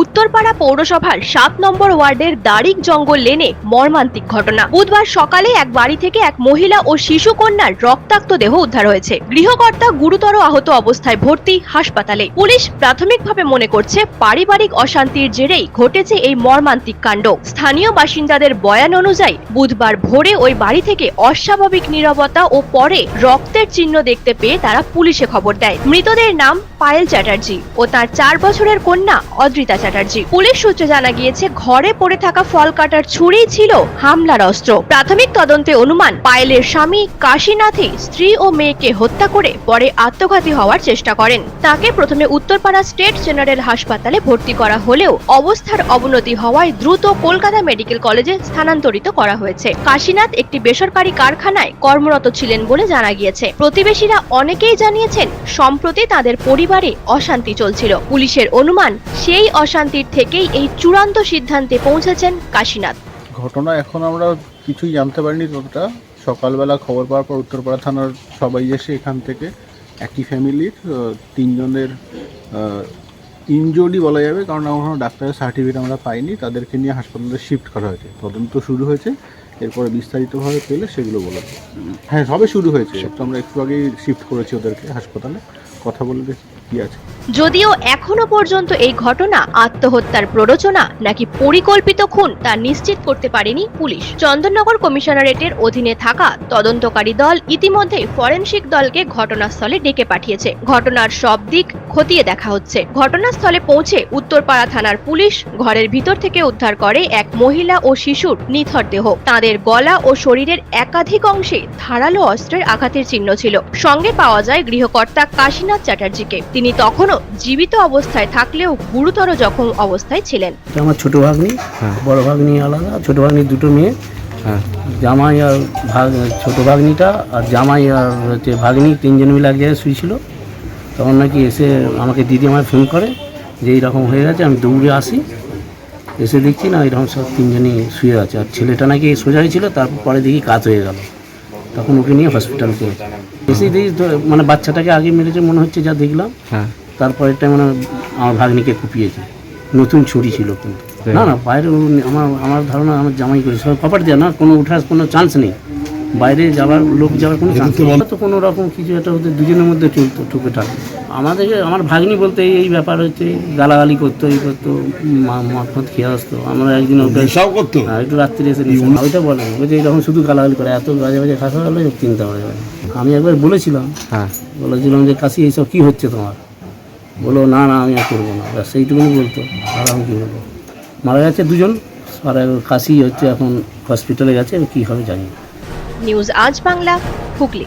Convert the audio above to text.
উত্তরপাড়া পৌরসভার সাত নম্বর ওয়ার্ডের দারিক জঙ্গল লেনে মর্মান্তিক ঘটনা। বুধবার সকালে এক বাড়ি থেকে এক মহিলা ও শিশু কন্যার রক্তাক্ত দেহ উদ্ধার হয়েছে। গৃহকর্তা গুরুতর আহত অবস্থায় ভর্তি হাসপাতালে। পুলিশ প্রাথমিকভাবে মনে করছে, পারিবারিক অশান্তির জেরেই ঘটেছে এই মর্মান্তিক কাণ্ড। স্থানীয় বাসিন্দাদের বয়ান অনুযায়ী, বুধবার ভোরে ওই বাড়ি থেকে অস্বাভাবিক নীরবতা ও পরে রক্তের চিহ্ন দেখতে পেয়ে তারা পুলিশে খবর দেয়। মৃতদের নাম পায়েল চ্যাটার্জি ও তার চার বছরের কন্যা অদ্রিতা চ্যাটার্জি। পুলিশ সূত্রে জানা গিয়েছে, ঘরে পড়ে থাকা ফল কাটার ছুরি ছিল হামলার অস্ত্র। প্রাথমিক তদন্তে অনুমান, পায়েলের স্বামী কাশীনাথই স্ত্রী ও মেয়েকে হত্যা করে পরে আত্মঘাতী হওয়ার চেষ্টা করেন। তাকে প্রথমে উত্তরপাড়া স্টেট জেনারেল হাসপাতালে ভর্তি করা হলেও অবস্থার অবনতি হওয়ায় দ্রুত কলকাতা মেডিকেল কলেজে স্থানান্তরিত করা হয়েছে। কাশীনাথ একটি বেসরকারি কারখানায় কর্মরত ছিলেন বলে জানা গিয়েছে। প্রতিবেশীরা অনেকেই জানিয়েছেন, সম্প্রতি তাদের পরিবারে অশান্তি চলছিল। পুলিশের অনুমান, সেই অশান্তির থেকেই এই চূড়ান্ত সিদ্ধান্তে পৌঁছেছেন কাশীনাথ। ঘটনা এখন আমরা কিছুই জানতে পারিনি ততটা। সকালবেলা খবর পাওয়ার পর উত্তরপাড়া থানার সবাই এসে এখান থেকে একই ফ্যামিলির তিনজনের ইনজুরি বলা যাবে, কারণ এখনও ডাক্তারের সার্টিফিকেট আমরা পাইনি। তাদেরকে নিয়ে হাসপাতালে শিফট করা হয়েছে। তদন্ত শুরু হয়েছে। এরপরে বিস্তারিতভাবে পেলে সেগুলো বলা। হ্যাঁ সবে শুরু হয়েছে। তো আমরা একটু আগেই শিফট করেছি ওদেরকে হাসপাতালে। কথা বলে দেখি, কী আছে? যদিও এখনও পর্যন্ত এই ঘটনা, আত্মহত্যার প্ররোচনা নাকি পরিকল্পিত খুন তা নিশ্চিত করতে পারেনি পুলিশ। চন্দননগর কমিশনারেটের অধীনে থাকা তদন্তকারী দল ইতিমধ্যেই ফরেনসিক দলকে ঘটনাস্থলে ডেকে পাঠিয়েছে। ঘটনার সব দিক খতিয়ে দেখা হচ্ছে। ঘটনাস্থলে পৌঁছে উত্তরপাড়া থানার পুলিশ ঘরের ভিতর থেকে উদ্ধার করে এক মহিলা ও শিশুর নিথর দেহ। তাদের গলা ও শরীরের একাধিক অংশে ধারালো অস্ত্রের আঘাতের চিহ্ন ছিল। সঙ্গে পাওয়া যায় গৃহকর্তা কাশীনাথ চ্যাটার্জিকে। তিনি তখনও জীবিত অবস্থায় থাকলেও গুরুতর জখম অবস্থায় ছিলেন। আমার ছোটো ভাগ্নি বড় ভাগ্নি আলাদা ছোটো ভাগ্নি দুটো মেয়ে। হ্যাঁ। জামাই আর ভাগ ছোটো ভাগ্নিটা আর জামাই আর হচ্ছে ভাগ্নি তিনজন মিলে এক জায়গায় শুয়েছিল। তখন নাকি এসে আমাকে দিদি আমার ফোন করে যে এইরকম হয়ে গেছে আমি দৌড়ে আসি। এসে দেখছি না এরকম সব তিনজনই শুয়ে আছে। আর ছেলেটা নাকি সোজাই ছিল তারপর পরে দেখি কাজ হয়ে গেল। তখন ওকে নিয়ে হসপিটাল দেখি মানে বাচ্চাটাকে আগে মেরেছে মনে হচ্ছে যা দেখলাম। তারপরেরটা তারপরে মানে আমার ভাগ্নিকে কুপিয়েছে। নতুন ছুরি ছিল কিন্তু। না না বাইরে আমার আমার ধারণা আমার জামাই করে সবাই কপার দেওয়া না কোনো উঠার কোনো চান্স নেই। বাইরে যাওয়ার লোক যাওয়ার কোনো চান্স নেই। তো কোনো রকম কিছু একটা ওদের দুজনের মধ্যে চলতো টুকেটাক আমাদেরকে আমার ভাগ্নি বলতে এই এই ব্যাপার হচ্ছে গালাগালি করতো এই করতো মা- মদ ফদ খেয়ে আসতো। আমরা একদিন ওকে নেশাও করতো? হ্যাঁ, একটু রাত্রি এসে ওইটা বলে বলছে এরকম শুধু গালাগালি করে এত বাজে বাজে খাসা হলে চিন্তা করে আমি একবার বলেছিলাম হ্যাঁ। বলেছিলাম যে কাশি এইসব কী হচ্ছে তোমার? বলো না না আমি আর করব না। ব্যাস সেইটুকুনি বলতো আর আমি কী বলব? মারা গেছে দুজন আর কাশি হচ্ছে এখন হসপিটালে গেছে কী হবে জানি নিউজ আজ বাংলা হুগলি।